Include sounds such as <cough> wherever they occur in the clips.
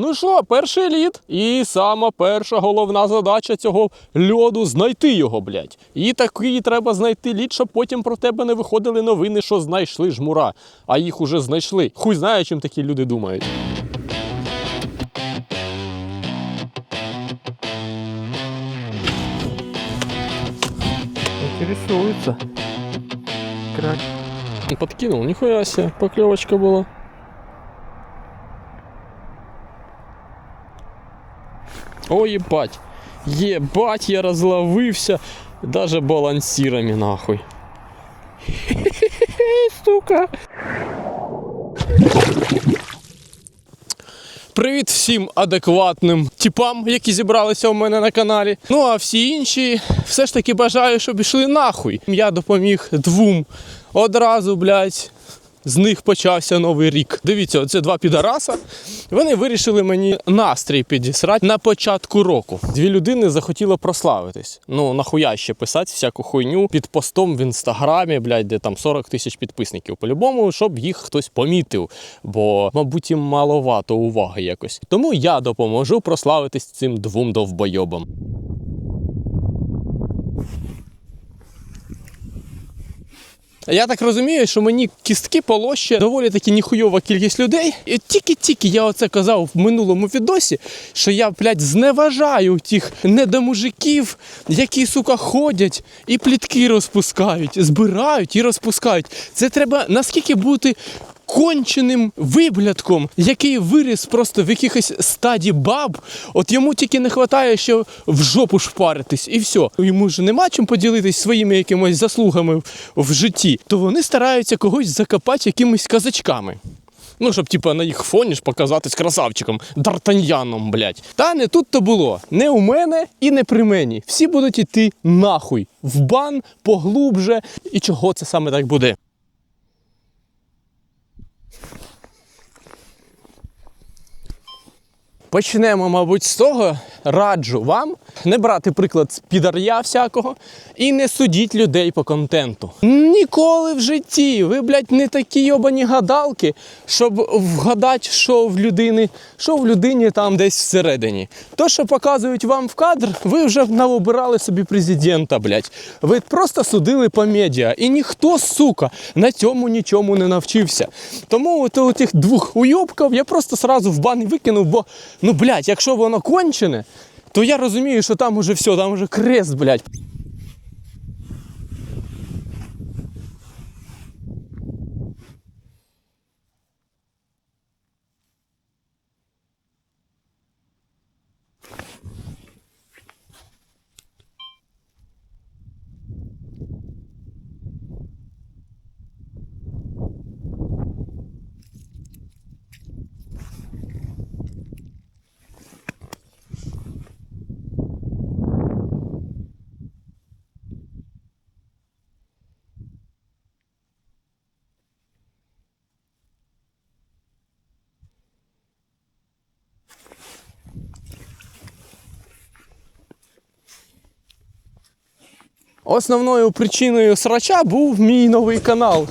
Ну що, перший лід. І сама перша головна задача цього льоду знайти його, блядь. І такий треба знайти лід, щоб потім про тебе не виходили новини, що знайшли жмура. А їх уже знайшли. Хуй знає, чим такі люди думають. Интересуется. Крак. Подкинул, ніхуя себе, покльовочка була. О, ебать. Ебать, я разловився. Даже балансирами нахуй. <laughs> Сука. Привіт всім адекватним типам, які зібралися у мене на каналі. Ну а всі інші все ж таки бажаю, щоб йшли нахуй. Я допоміг двом одразу, блядь. З них почався новий рік. Дивіться, оце два підараса. Вони вирішили мені настрій підісрати на початку року. Дві людини захотіли прославитись. Ну нахуя ще писати всяку хуйню під постом в інстаграмі, блядь, де там 40 тисяч підписників. По-любому, щоб їх хтось помітив. Бо, мабуть, їм маловато уваги якось. Тому я допоможу прославитись цим двом довбойобам. Я так розумію, що мені кістки полоще доволі таки ніхуйова кількість людей. І тільки-тільки я оце казав в минулому відосі, що я, блядь, зневажаю тих недомужиків, які, сука, ходять і плітки розпускають, збирають і розпускають. Це треба наскільки бути. Конченим виблядком, який виріс просто в якихось стаді баб, от йому тільки не вистачає ще в жопу шпаритись, і все. Йому ж нема чим поділитись своїми якимось заслугами в, житті, то вони стараються когось закопати якимись казачками. Ну, щоб типа на їх фоні ж показатись красавчиком, дартаньяном, блядь. Та не тут то було. Не у мене і не при мені. Всі будуть іти нахуй в бан поглубже. І чого це саме так буде? Почнемо, мабуть, з того, раджу вам не брати приклад з підар'я всякого і не судіть людей по контенту. Ніколи в житті ви, блядь, не такі йобані гадалки, щоб вгадати, що в людини, що в людині там десь всередині. То, що показують вам в кадр, ви вже навобирали собі президента, блядь. Ви просто судили по медіа. І ніхто, сука, на цьому нічому не навчився. Тому от у тих двох уйобків я просто сразу в бан викинув, бо, ну, блядь, якщо воно кончене, то я розумію, що там уже все, там уже крест, блядь. Основною причиною срача був мій новий канал.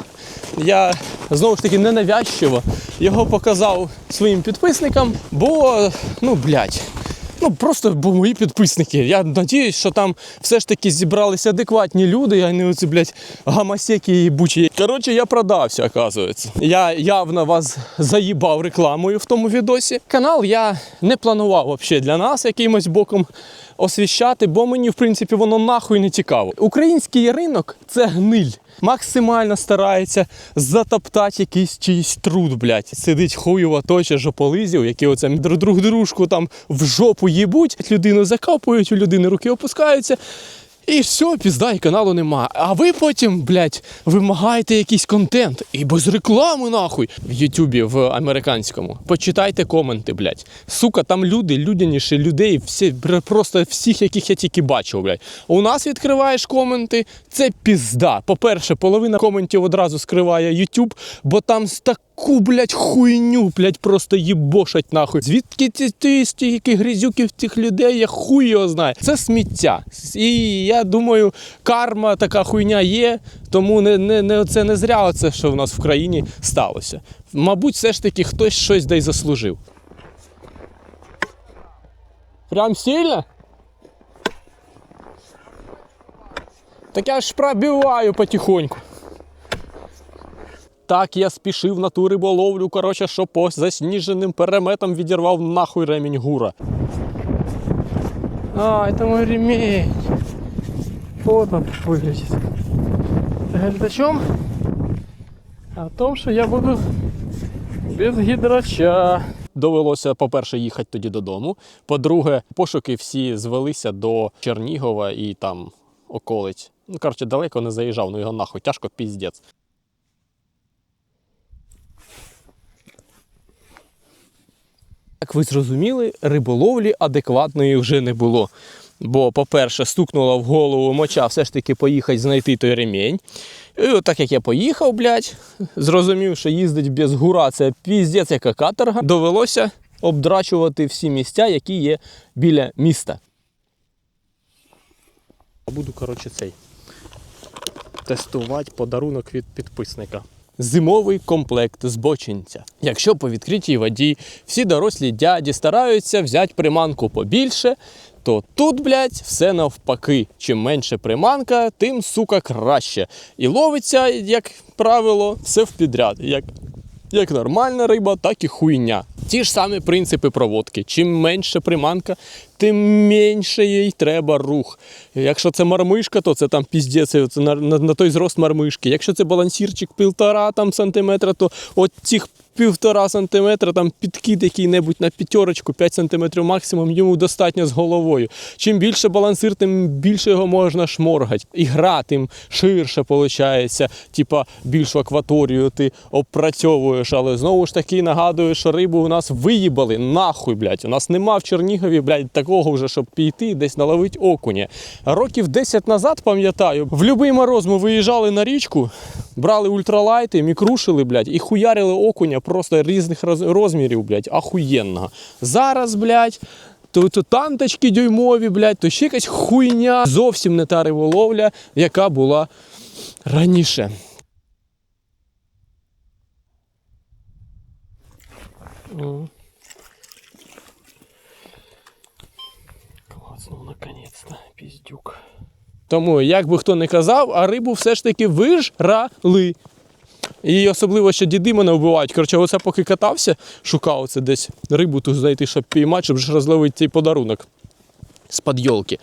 Я знову ж таки ненавязчиво його показав своїм підписникам, бо, ну, блядь, ну просто бо мої підписники. Я надіюсь, що там все ж таки зібралися адекватні люди, а не оці, блядь, гамасеки і бучі. Коротше, я продався, оказується. Я явно вас заїбав рекламою в тому відосі. Канал я не планував взагалі для нас якимось боком освіщати, бо мені, в принципі, воно нахуй не цікаво. Український ринок це гниль. Максимально старається затоптати якийсь чийсь труд, блядь. Сидить хуєво точа жополизів, які оце друг дружку там в жопу їбуть, людину закапують, у людини руки опускаються. І все, пізда, і каналу нема. А ви потім, блядь, вимагаєте якийсь контент. І без реклами, нахуй. В Ютубі, в американському. Почитайте коменти, блядь. Сука, там люди, людяніші людей, всі, просто всіх, яких я тільки бачив, блядь. У нас відкриваєш коменти, це пізда. По-перше, половина коментів одразу скриває Ютуб, бо там з таку, блядь, хуйню, блядь, просто їбошать нахуй. Звідки ці ті стільки грізюків тих людей, я хуй його знаю. Це сміття. І я думаю, карма така хуйня є, тому не, не, не, це не зря оце, що в нас в країні сталося. Мабуть, все ж таки хтось щось дай заслужив. Прям сильно? Так я ж пробиваю потихоньку. Так я спішив на ту риболовлю, коротше, що по засніженим переметам відірвав нахуй ремінь гура. А, это мой ремень. Вот он выглядит. Это говорит о чем? О том, що я буду без гідрача. Довелося, по-перше, їхати тоді додому. По-друге, пошуки всі звелися до Чернігова і там околиць. Ну, коротше, далеко не заїжджав, ну його нахуй, тяжко піздець. Як ви зрозуміли, риболовлі адекватної вже не було. Бо, по-перше, стукнула в голову моча все ж таки поїхати знайти той ремінь. І от так як я поїхав, блядь, зрозумів, що їздить без гура це піздець яка каторга, довелося обдрачувати всі місця, які є біля міста. Буду, коротше, цей тестувати подарунок від підписника. Зимовий комплект збочинця. Якщо по відкритій воді всі дорослі дяді стараються взяти приманку побільше, то тут, блядь, все навпаки. Чим менше приманка, тим сука краще. І ловиться, як правило, все в підряд. Як як нормальна риба, так і хуйня. Ті ж самі принципи проводки. Чим менше приманка, тим менше їй треба рух. Якщо це мармишка, то це там піздець, це на, на, на той зрост мармишки. Якщо це балансірчик півтора там, сантиметра, то от цих півтора сантиметра, там підкид який-небудь на п'ятерочку, 5 сантиметрів максимум, йому достатньо з головою. Чим більше балансир, тим більше його можна шморгати. І гра тим ширше виходить, типа більшу акваторію ти опрацьовуєш, але знову ж таки нагадую, що рибу у нас виїбали нахуй, блядь. У нас нема в Чернігові, блядь, такого вже, щоб піти десь наловити окуня. Років 10 назад, пам'ятаю, в будь-який мороз ми виїжджали на річку, брали ультралайти, мікрушили, блядь, і хуярили окуня просто різних розмірів, блядь, ахуєнного. Зараз, блядь, то, то танточки дюймові, блядь, то ще якась хуйня. Зовсім не та риболовля, яка була раніше. М. піздюк. Тому, як би хто не казав, а рибу все ж таки вижрали. І особливо, що діди мене вбивають. Коротше, оце поки катався, шукав це десь рибу ту знайти, щоб піймати, щоб ж розловити цей подарунок з-під йолки.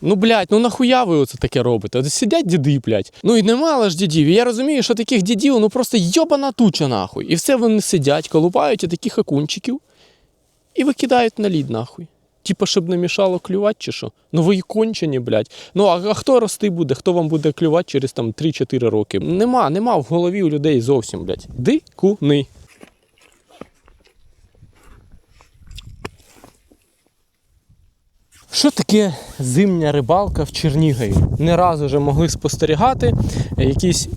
Ну, блядь, ну нахуя ви оце таке робите? От сидять діди, блядь. Ну і немало ж дідів. І я розумію, що таких дідів ну просто йобана туча нахуй. І все вони сидять, колупають таких окунчиків і викидають на лід нахуй. Типа, щоб не мішало клювати чи що? Ну ви і кончені, блядь. Ну а, а хто рости буде? Хто вам буде клювати через там 3-4 роки? Нема, нема в голові у людей зовсім, блядь. Дикуни. Що таке зимня рибалка в Чернігові? Не раз вже могли спостерігати якісь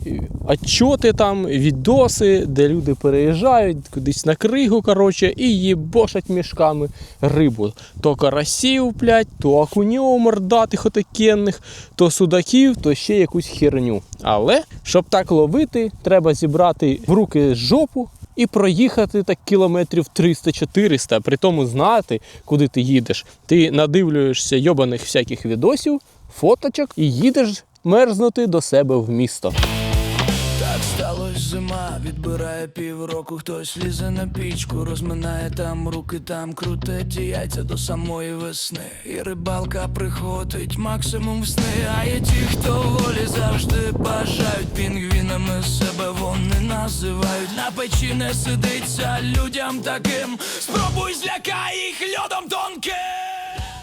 отчоти там, відоси, де люди переїжджають кудись на кригу, коротше, і їбошать мішками рибу. То карасів, блядь, то окунів мордатих отакенних, то судаків, то ще якусь херню. Але щоб так ловити, треба зібрати в руки жопу і проїхати так кілометрів 300-400, при тому знати, куди ти їдеш. Ти надивлюєшся йобаних всяких відосів, фоточок і їдеш мерзнути до себе в місто. Зима, відбирає півроку, хтось лізе на пічку, розминає там руки, там крутить яйця до самої весни. І рибалка приходить максимум сни. А є ті, хто волі завжди бажають пінгвінами себе вони називають. На печі не сидиться людям таким. Спробуй злякай їх льодом тонким.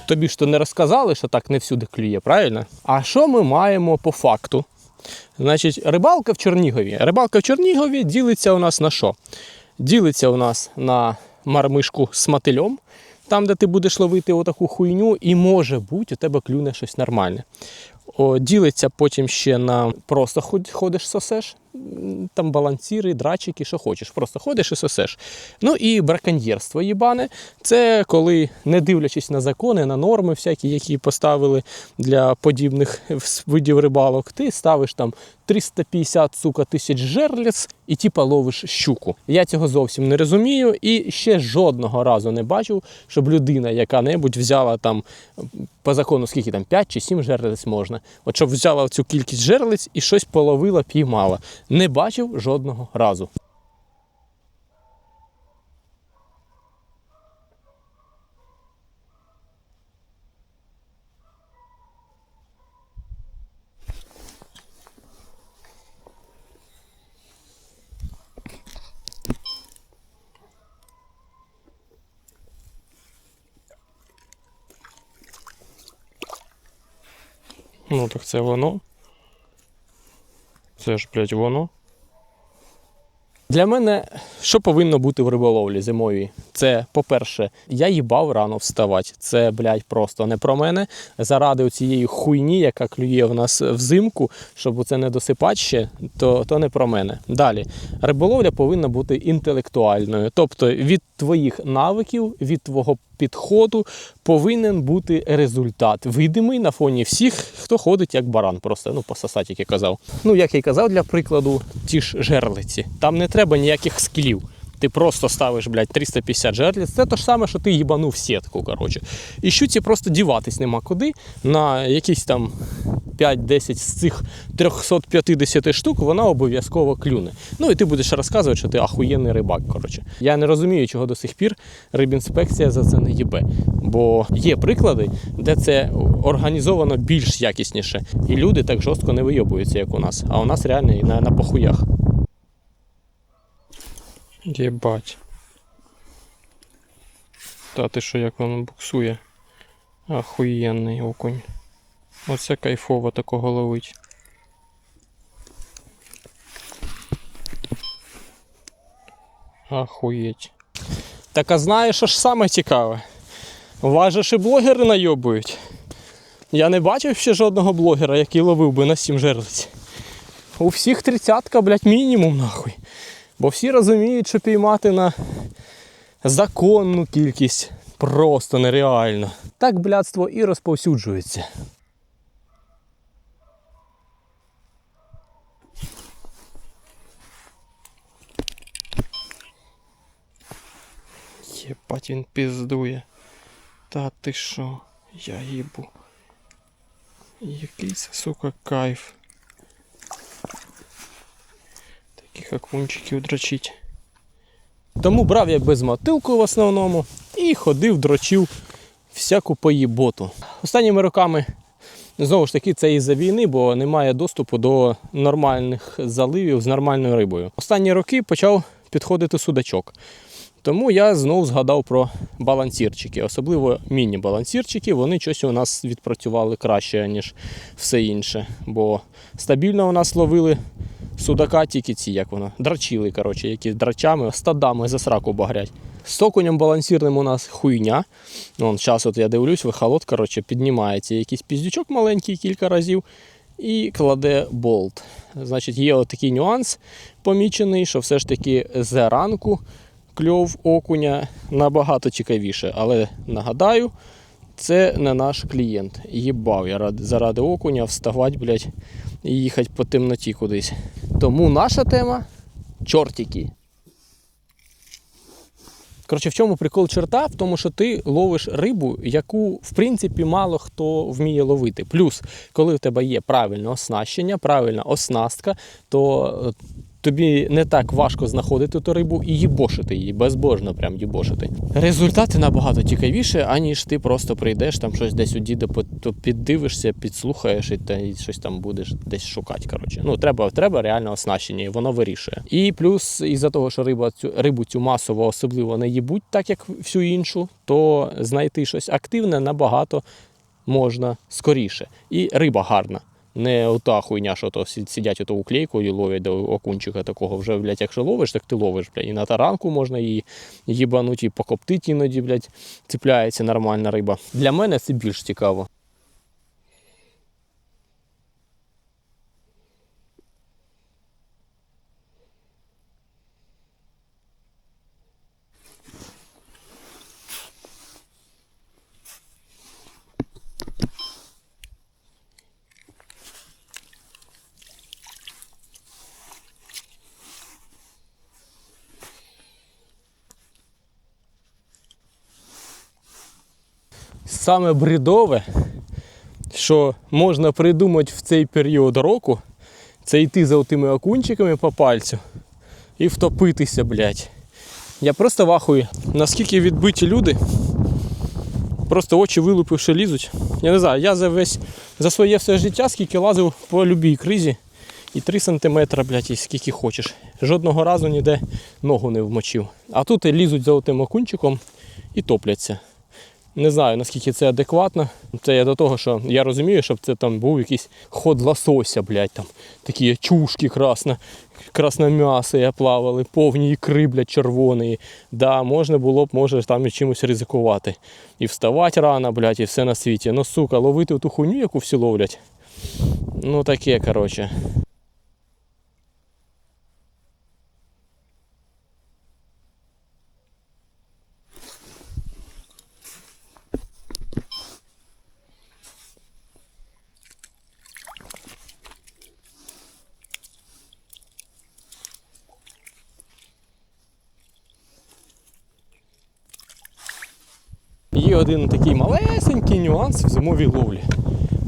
Тобі ж то не розказали, що так не всюди клює, правильно? А що ми маємо по факту? Значить, рибалка в Чернігові. Рибалка в Чернігові ділиться у нас на що? Ділиться у нас на мармишку з мотильом, там, де ти будеш ловити отаку хуйню, і може бути, у тебе клюне щось нормальне. О, ділиться потім ще на просто ходиш сосеш. Там балансіри, драчики, що хочеш. Просто ходиш і сосеш. Ну і браконьєрство їбане. Це коли, не дивлячись на закони, на норми всякі, які поставили для подібних видів рибалок, ти ставиш там 350 сука, тисяч жерлиць і типа ловиш щуку. Я цього зовсім не розумію і ще жодного разу не бачив, щоб людина яка-небудь взяла там по закону скільки там 5 чи 7 жерлиць можна. От щоб взяла цю кількість жерлиць і щось половила, піймала. Не бачив жодного разу. Ну так це воно. Це ж, блядь, воно. Для мене що повинно бути в риболовлі зимовій? Це, по-перше, я їбав рано вставати. Це, блядь, просто не про мене. Заради цієї хуйні, яка клює в нас взимку, щоб це не досипати ще, то, то не про мене. Далі, риболовля повинна бути інтелектуальною. Тобто від твоїх навиків, від твого підходу повинен бути результат. Видимий на фоні всіх, хто ходить як баран, просто ну пососать, як я казав. Ну, як я й казав, для прикладу, ті ж жерлиці. Там не треба ніяких скілів. Ти просто ставиш, блядь, 350 жерлиць. Це те ж саме, що ти їбанув сітку. коротше. І щуці просто діватись нема куди. На якісь там 5-10 з цих 350 штук вона обов'язково клюне. Ну і ти будеш розказувати, що ти ахуєнний рибак. коротше. Я не розумію, чого до сих пір рибінспекція за це не їбе. Бо є приклади, де це організовано більш якісніше. І люди так жорстко не вийобуються, як у нас. А у нас реально на, на похуях. Єбать. Та ти що, як воно буксує? Ахуєнний окунь. Оце кайфово такого ловить. Ахуєть. Так а знаєш, що ж саме цікаве? Ж і блогери найобують. Я не бачив ще жодного блогера, який ловив би на 7 жерлиць. У всіх тридцятка, блядь, мінімум нахуй. Бо всі розуміють, що піймати на законну кількість просто нереально. Так блядство і розповсюджується. Єбать він піздує. Та ти що? Я їбу. Який це, сука, кайф. Таких окунчиків дрочить. Тому брав я без мотилку в основному і ходив, дрочив всяку поїботу. Останніми роками, знову ж таки, це із-за війни, бо немає доступу до нормальних заливів з нормальною рибою. Останні роки почав підходити судачок. Тому я знову згадав про балансірчики, особливо міні-балансірчики, вони щось у нас відпрацювали краще, ніж все інше. Бо стабільно у нас ловили судака, тільки ці, як воно, драчили, коротше, які драчами, стадами за сраку багрять. З окунем балансірним у нас хуйня. Вон, зараз от я дивлюсь, вихолод, коротше, піднімається якийсь піздючок маленький кілька разів і кладе болт. Значить, є отакий нюанс помічений, що все ж таки зранку кльов окуня набагато цікавіше. Але нагадаю, це не наш клієнт. Їбав я ради, заради окуня вставати, блядь, і їхати по темноті кудись. Тому наша тема чортики. Коротше, в чому прикол чорта? В тому, що ти ловиш рибу, яку в принципі мало хто вміє ловити. Плюс, коли в тебе є правильне оснащення, правильна оснастка, то е, тобі не так важко знаходити ту рибу і їбошити її, безбожно прям їбошити. Результати набагато цікавіше, аніж ти просто прийдеш там щось десь у діда піддивишся, підслухаєш і, та, і щось там будеш десь шукати. Коротше. Ну, треба, треба реально оснащення, і воно вирішує. І плюс, із-за того, що риба цю рибу цю масово особливо не їбуть, так як всю іншу, то знайти щось активне набагато можна скоріше. І риба гарна. Не ота хуйня, що то сидять ото уклейку і ловлять до окунчика такого. Вже, блядь, якщо ловиш, так ти ловиш, блядь. І на таранку можна її їбануть, і покоптити іноді, блядь, цепляється нормальна риба. Для мене це більш цікаво. Саме бредове, що можна придумати в цей період року, це йти за тими окунчиками по пальцю і втопитися, блядь. Я просто вахую, наскільки відбиті люди, просто очі вилупивши лізуть. Я не знаю, я за весь за своє все життя, скільки лазив по любій кризі, і 3 сантиметри, блядь, і скільки хочеш. Жодного разу ніде ногу не вмочив. А тут лізуть за отим окунчиком і топляться. Не знаю, наскільки це адекватно. Це я до того, що я розумію, щоб це там був якийсь ход лосося, блядь, там такі чушки красно, красномясі плавали, повні ікри, блядь, червоної. Да, можна було б, може, там і чимось ризикувати. І вставати рано, блядь, і все на світі. Ну, сука, ловити ту хуйню, яку всі ловлять. Ну таке, коротше. Один такий малесенький нюанс в зимовій ловлі.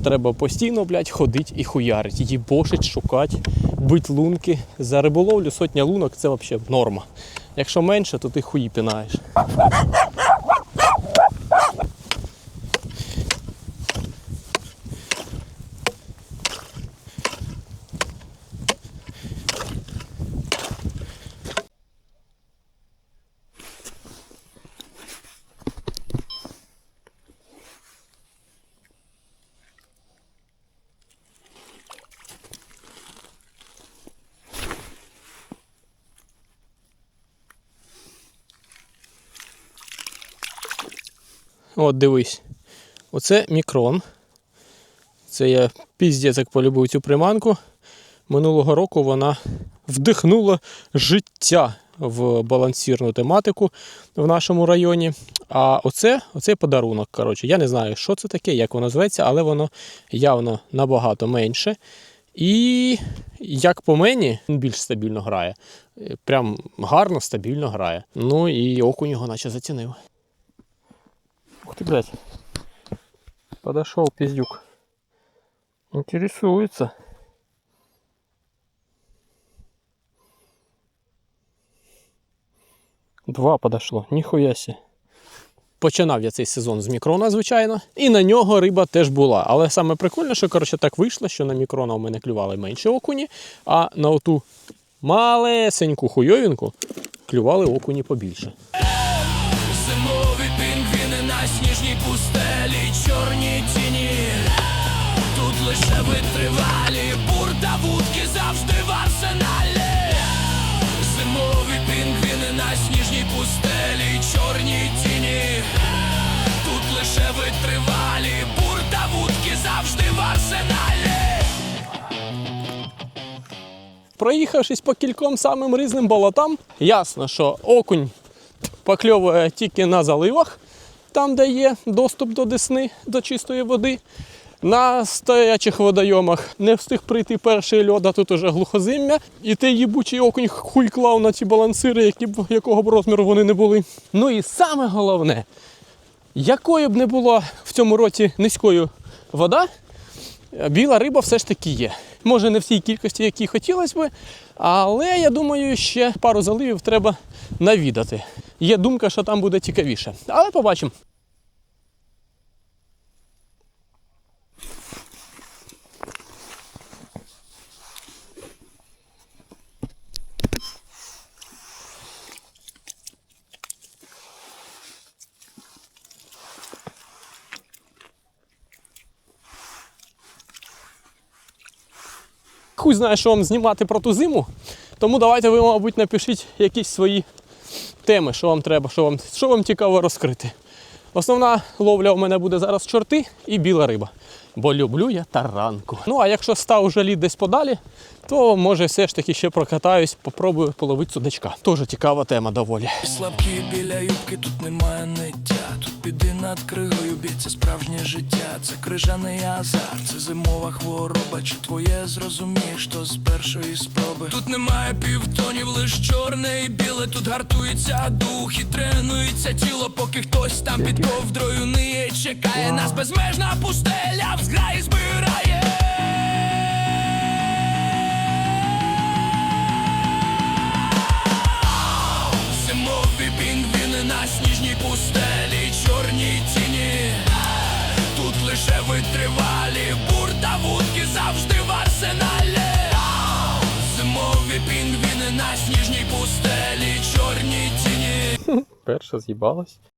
Треба постійно, блядь, ходить і хуярить, їбошить, шукати, бить лунки. За риболовлю сотня лунок це взагалі норма. Якщо менше, то ти хуї пінаєш. От дивись. Оце мікрон. Це я піздець як полюбив цю приманку. Минулого року вона вдихнула життя в балансірну тематику в нашому районі. А оце, оцей подарунок. Коротше, я не знаю, що це таке, як воно зветься, але воно явно набагато менше. І як по мені, він більш стабільно грає. Прям гарно, стабільно грає. Ну і окунь його наче зацінив. Ух ты, блядь. Подошел пиздюк. Интересуется. Два подошло, ніхуя сі. Починав я цей сезон з мікрона, звичайно, і на нього риба теж була. Але саме прикольне, що коротше так вийшло, що на мікрона у мене клювали менше окуні, а на оту малесеньку хуйовінку клювали окуні побільше. На сніжній пустелі, чорні тіні. Тут лише витривалі, бурта вудки завжди в арсеналі. Зимові пінгвіни на сніжній пустелі, чорні тіні. Тут лише витривалі, бурта вудки завжди в арсеналі. Проїхавшись по кільком самим різним болотам, ясно, що окунь покльовує тільки на заливах, там, де є доступ до десни, до чистої води. На стоячих водойомах не встиг прийти перший льод, а тут уже глухозим'я. І той їбучий окунь хуй клав на ці балансири, які б, якого б розміру вони не були. Ну і саме головне, якою б не була в цьому році низькою вода, біла риба все ж таки є. Може не в тій кількості, якій хотілося би, але я думаю, ще пару заливів треба навідати. Є думка, що там буде цікавіше. Але побачимо. Хуй знає, що вам знімати про ту зиму. Тому давайте ви, мабуть, напишіть якісь свої теми, що вам треба, що вам, що вам цікаво розкрити. Основна ловля у мене буде зараз чорти і біла риба. Бо люблю я таранку. Ну а якщо став уже лід десь подалі, то може все ж таки ще прокатаюсь, попробую половити судачка. Тоже цікава тема доволі. Слабкі біля юбки, тут немає ниття. Піди над кригою б'ється справжнє життя. Це крижаний азарт, це зимова хвороба. Чи твоє зрозумієш, то з першої спроби. Тут немає півтонів, лиш чорне і біле. Тут гартується дух і тренується тіло, поки хтось там під ковдрою ниє. Чекає нас безмежна пустеля, взграє збирає. Лише витривалі, бурта вудки завжди в арсеналі. Зимові пінгвіни на сніжній пустелі, чорні тіні. Перша з'їбалась.